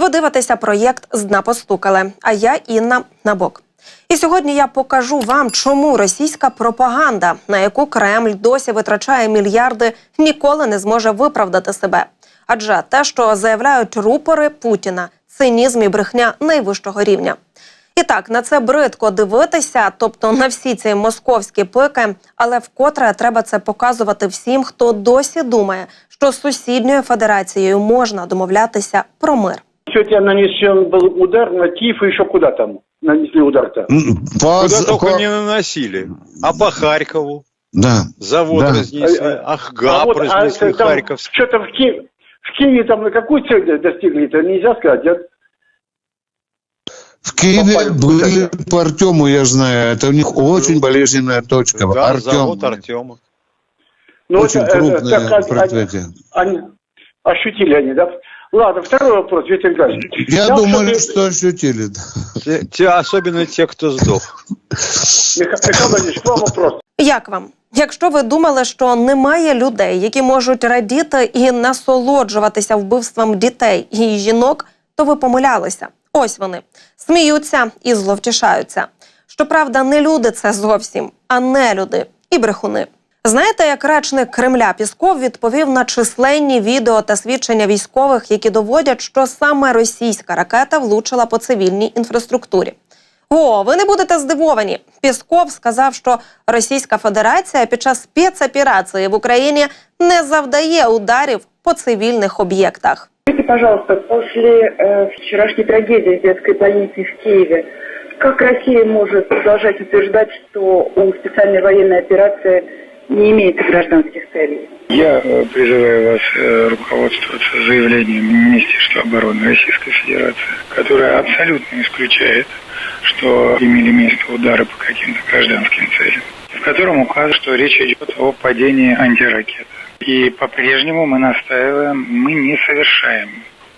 Ви дивитеся проєкт з дна постукали. А я Інна Набок. І сьогодні я покажу вам, чому російська пропаганда, на яку Кремль досі витрачає мільярди, ніколи не зможе виправдати себе. Адже те, що заявляють рупори Путіна, цинізм і брехня найвищого рівня. І так, на це бридко дивитися, тобто на всі ці московські пики, але вкотре треба це показувати всім, хто досі думає, що з сусідньою федерацією можна домовлятися про мир. Сегодня нанесен был удар на Киев и еще куда там нанесли удар-то? М, По, Куда только по- не наносили. А по Харькову? Да. Завод Да. разнесли, А, Ахгаб вот, разнесли, это там Харьковский. Что-то в, Ки... в Киеве там на какую цель достигли, это нельзя сказать. нет? В Киеве Попали были куда-то. по Артему, я знаю. Это у них очень болезненная точка. Да, Артем. завод Артема. Ну, Очень это- это- крупное так, они- предприятие. они ощутили они, да? Ладно, второй вопрос, Виктор Николаевич. Я Там думаю, что-то- что ощутили. Те, те- особенно те, кто сдох. Михаил Владимирович, вам вопрос. Як вам? Якщо ви думали, що немає людей, які можуть радіти і насолоджуватися вбивством дітей і жінок, то ви помилялися. Ось вони сміються і зловтішаються. Щоправда, не люди це зовсім, а не люди і брехуни. Знаєте, як речник Кремля Пісков відповів на численні відео та свідчення військових, які доводять, що саме російська ракета влучила по цивільній інфраструктурі. О, ви не будете здивовані. Пісков сказав, що Російська Федерація під час спецоперації в Україні не завдає ударів по цивільних об'єктах. Скажите, пожалуйста, после э, вчерашней трагедии в детской больнице в Киеве, как Россия может продолжать утверждать, что у специальной военной операции не имеется гражданских целей? Я э, призываю вас э, руководствоваться заявлением Министерства обороны Российской Федерации, которое абсолютно исключает, что имели место удары по каким-то гражданским целям, в котором указано, что речь идет о падении антиракет. И по-прежнему мы настаиваем, мы не совершаем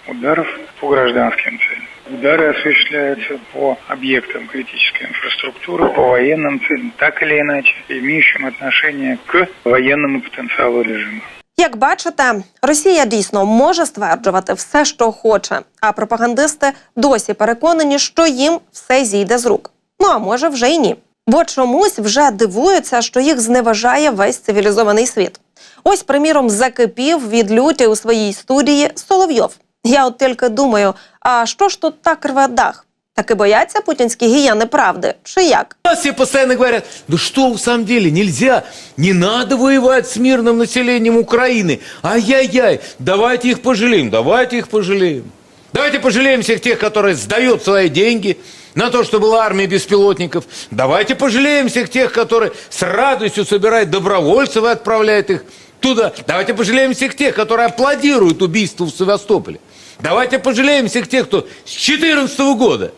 ударов по гражданским целям. Удары осуществляются по объектам критической инфраструктуры, по военным целям, так или иначе, имеющим отношение к военному потенциалу режима. Як бачите, Росія дійсно може стверджувати все, що хоче, а пропагандисти досі переконані, що їм все зійде з рук. Ну а може вже й ні. Бо чомусь вже дивуються, що їх зневажає весь цивілізований світ. Ось, приміром, закипів від люті у своїй студії Соловйов. Я от тільки думаю, а що ж тут так рве дах? Таки бояться путінські гіяни правди? Чи як? Нас все постоянно говорят, да что в самом деле, нельзя, не надо воевать с мирным населением Украины. Ай-яй-яй, давайте их пожалеем, давайте их пожалеем. Давайте пожалеем всех тех, которые сдают свои деньги на то, что была армия беспилотников. Давайте пожалеем всех тех, которые с радостью собирают добровольцев и отправляют их туда. Давайте пожалеем всех тех, которые аплодируют убийству в Севастополе. Давайте пожалеем всех тех, кто с 2014 года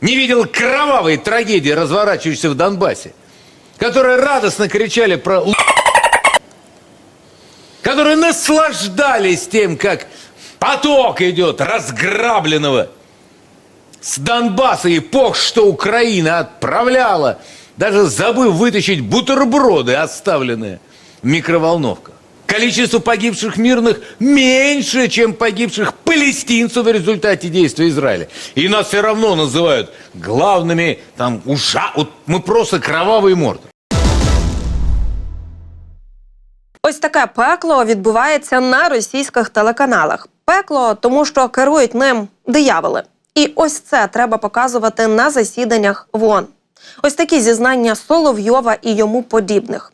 не видел кровавой трагедии, разворачивающейся в Донбассе, которые радостно кричали про которые наслаждались тем, как поток идет разграбленного с Донбасса и пох, что Украина отправляла, даже забыв вытащить бутерброды, оставленные в микроволновках. Количество погибших мирных меньше, чем погибших палестинцев в результате действий Израиля. И нас все равно называют главными, там, ужа... Вот мы просто кровавые морды. Ось таке пекло відбувається на російських телеканалах. Пекло, тому що керують ним дияволи. І ось це треба показувати на засіданнях в ООН. Ось такі зізнання Соловйова і йому подібних.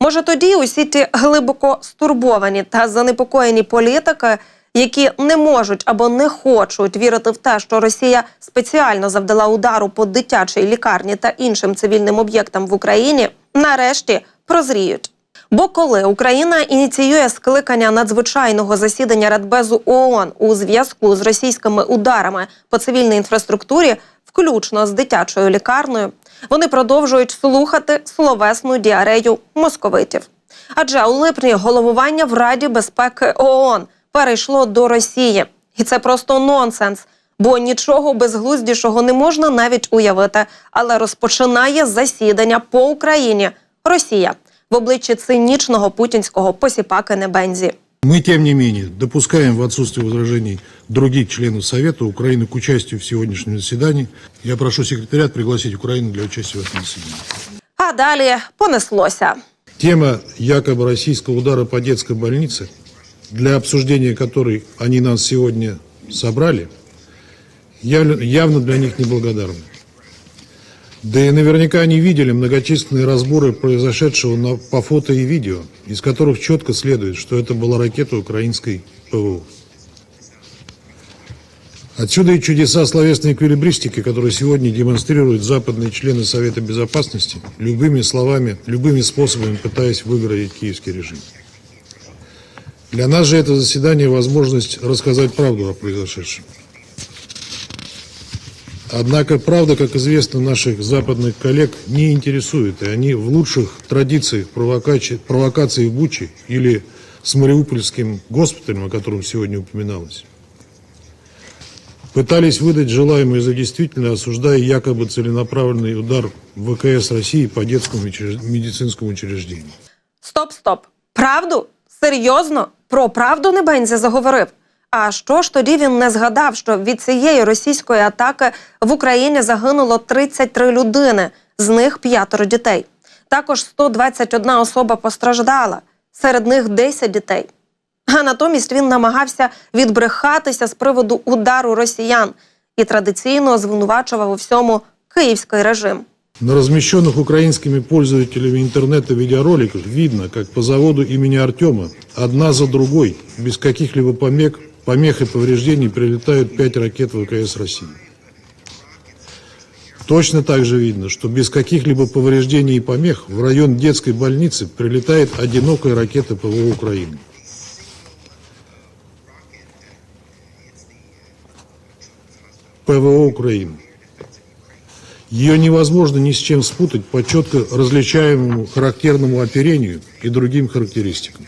Може, тоді усі ті глибоко стурбовані та занепокоєні політики, які не можуть або не хочуть вірити в те, що Росія спеціально завдала удару по дитячій лікарні та іншим цивільним об'єктам в Україні, нарешті прозріють. Бо коли Україна ініціює скликання надзвичайного засідання Радбезу ООН у зв'язку з російськими ударами по цивільній інфраструктурі, включно з дитячою лікарнею, вони продовжують слухати словесну діарею московитів. Адже у липні головування в Раді безпеки ООН перейшло до Росії, і це просто нонсенс. Бо нічого безглуздішого не можна навіть уявити, але розпочинає засідання по Україні Росія в обличчі цинічного путінського посіпаки Небензі. Мы, тем не менее, допускаем в отсутствие возражений других членов Совета Украины к участию в сегодняшнем заседании. Я прошу секретариат пригласить Украину для участия в этом заседании. А далі понеслося. Тема якобы российского удара по детской больнице, для обсуждения которой они нас сегодня собрали, явно для них неблагодарна. Да и наверняка они видели многочисленные разборы произошедшего на- по фото и видео, из которых четко следует, что это была ракета украинской ПВО. Отсюда и чудеса словесной эквилибристики, которые сегодня демонстрируют западные члены Совета Безопасности, любыми словами, любыми способами пытаясь выиграть киевский режим. Для нас же это заседание возможность рассказать правду о произошедшем. Однако правда, как известно, наших западных коллег не интересует, и они в лучших традициях провокачи- провокаций в Буче или с Мариупольским госпиталем, о котором сегодня упоминалось, пытались выдать желаемое за действительное, осуждая якобы целенаправленный удар ВКС России по детскому учреж- медицинскому учреждению. Стоп, стоп. Правду? Серйозно? Про правду Небензя заговорив. А що ж тоді він не згадав, що від цієї російської атаки в Україні загинуло 33 людини, з них п'ятеро дітей. Також 121 особа постраждала, серед них 10 дітей. А натомість він намагався відбрехатися з приводу удару росіян і традиційно звинувачував у всьому київський режим. На размещенных украинскими пользователями интернета видеороликах видно, как по заводу имени Артема одна за другой, без каких-либо помех, помех и повреждений прилетают пять ракет ВКС России. Точно так же видно, что без каких-либо повреждений и помех в район детской больницы прилетает одинокая ракета ПВО Украины. ПВО Украины. Ее невозможно ни с чем спутать по четко различаемому характерному оперению и другим характеристикам.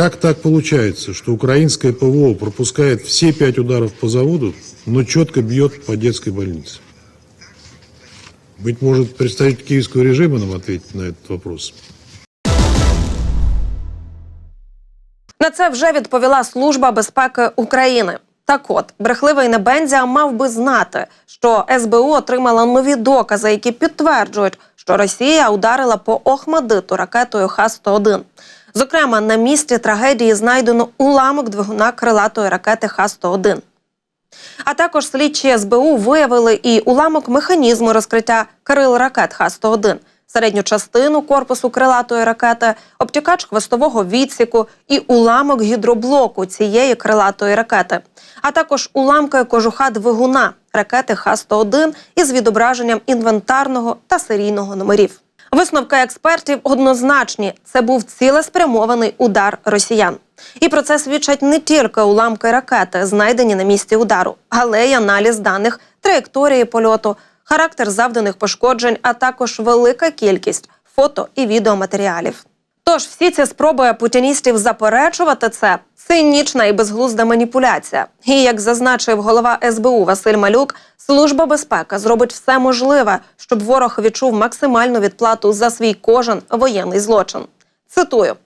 Как так получается, что украинское ПВО пропускает все пять ударов по заводу, но четко бьет по детской больнице? Быть может, представитель киевского режима нам ответит на этот вопрос? На це вже відповіла Служба безпеки України. Так от, брехливий Небензя мав би знати, що СБУ отримала нові докази, які підтверджують, що Росія ударила по Охмадиту ракетою Х-101. Зокрема, на місці трагедії знайдено уламок двигуна крилатої ракети Х-101. А також слідчі СБУ виявили і уламок механізму розкриття крил ракет Х-101, середню частину корпусу крилатої ракети, обтікач хвостового відсіку і уламок гідроблоку цієї крилатої ракети, а також уламки кожуха двигуна ракети Х-101 із відображенням інвентарного та серійного номерів. Висновки експертів однозначні: це був цілеспрямований удар росіян. І про це свідчать не тільки уламки ракети, знайдені на місці удару, але й аналіз даних траєкторії польоту, характер завданих пошкоджень, а також велика кількість фото і відеоматеріалів. Тож всі ці спроби путіністів заперечувати це цинічна і безглузда маніпуляція. І як зазначив голова СБУ Василь Малюк, служба безпеки зробить все можливе, щоб ворог відчув максимальну відплату за свій кожен воєнний злочин. Цитую: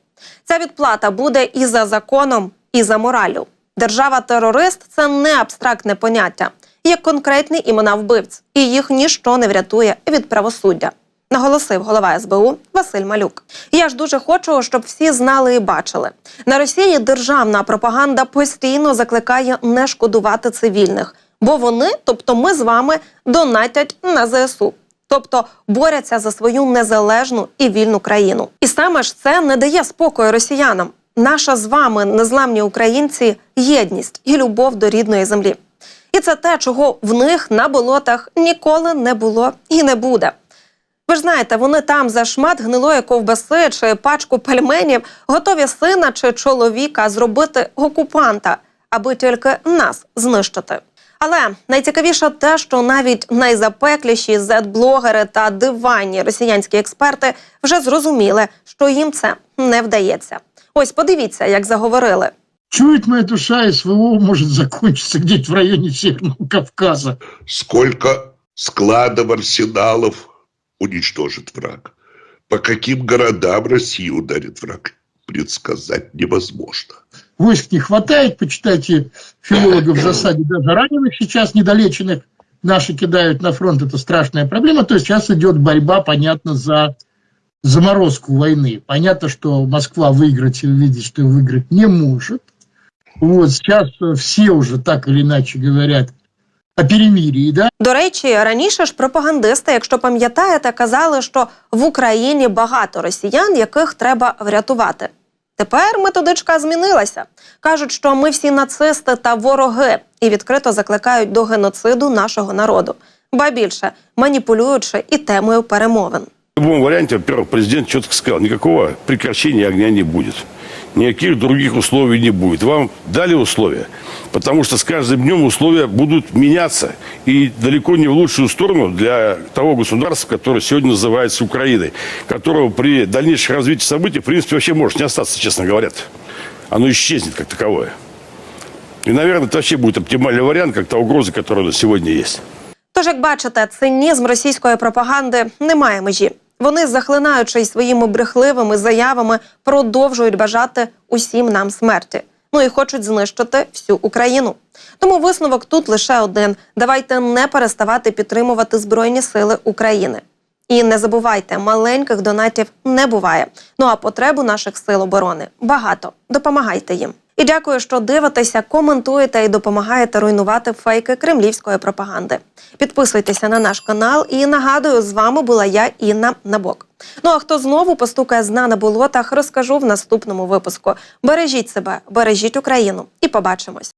ця відплата буде і за законом, і за мораллю. Держава-терорист це не абстрактне поняття, є конкретні імена вбивць, і їх ніщо не врятує від правосуддя наголосив голова СБУ Василь Малюк. Я ж дуже хочу, щоб всі знали і бачили. На Росії державна пропаганда постійно закликає не шкодувати цивільних, бо вони, тобто ми з вами, донатять на ЗСУ. Тобто борються за свою незалежну і вільну країну. І саме ж це не дає спокою росіянам. Наша з вами, незламні українці, єдність і любов до рідної землі. І це те, чого в них на болотах ніколи не було і не буде. Ви ж знаєте, вони там за шмат гнилої ковбаси чи пачку пельменів готові сина чи чоловіка зробити окупанта, аби тільки нас знищити. Але найцікавіше те, що навіть найзапекліші зет-блогери та диванні росіянські експерти вже зрозуміли, що їм це не вдається. Ось подивіться, як заговорили. Чует моя душа, СВО может закончиться где-то в районе Северного Кавказа. сколько складов арсеналов уничтожит враг. По каким городам Россия ударит враг, предсказать невозможно. Войск не хватает, почитайте филологов в засаде, даже раненых сейчас недолеченных наши кидают на фронт, это страшная проблема. То есть сейчас идет борьба, понятно, за заморозку войны. Понятно, что Москва выиграть или видеть, что выиграть не может. Вот сейчас все уже так или иначе говорят о перемирии, да, До речі, раніше ж пропагандисти, якщо пам'ятаєте, казали, що в Україні багато росіян, яких треба врятувати. Тепер методичка змінилася. кажуть, що ми всі нацисти та вороги, і відкрито закликають до геноциду нашого народу. Ба більше маніпулюючи і темою перемовин. В любом варианте, во-первых, президент четко сказал, никакого прекращения огня не будет. Никаких других условий не будет. Вам дали условия, потому что с каждым днем условия будут меняться. И далеко не в лучшую сторону для того государства, которое сегодня называется Украиной, которого при дальнейшем развитии событий, в принципе, вообще может не остаться, честно говоря. Оно исчезнет как таковое. И, наверное, это вообще будет оптимальный вариант, как та угроза, которая у нас сегодня есть. Тож, як бачите, цинізм російської пропаганди не має межі. Вони, захлинаючись своїми брехливими заявами, продовжують бажати усім нам смерті. Ну і хочуть знищити всю Україну. Тому висновок тут лише один: давайте не переставати підтримувати Збройні Сили України. І не забувайте, маленьких донатів не буває. Ну а потреб у наших сил оборони багато. Допомагайте їм. І дякую, що дивитеся, коментуєте і допомагаєте руйнувати фейки кремлівської пропаганди. Підписуйтеся на наш канал і нагадую, з вами була я, Інна Набок. Ну а хто знову постукає з дна на болотах, розкажу в наступному випуску. Бережіть себе, бережіть Україну і побачимось.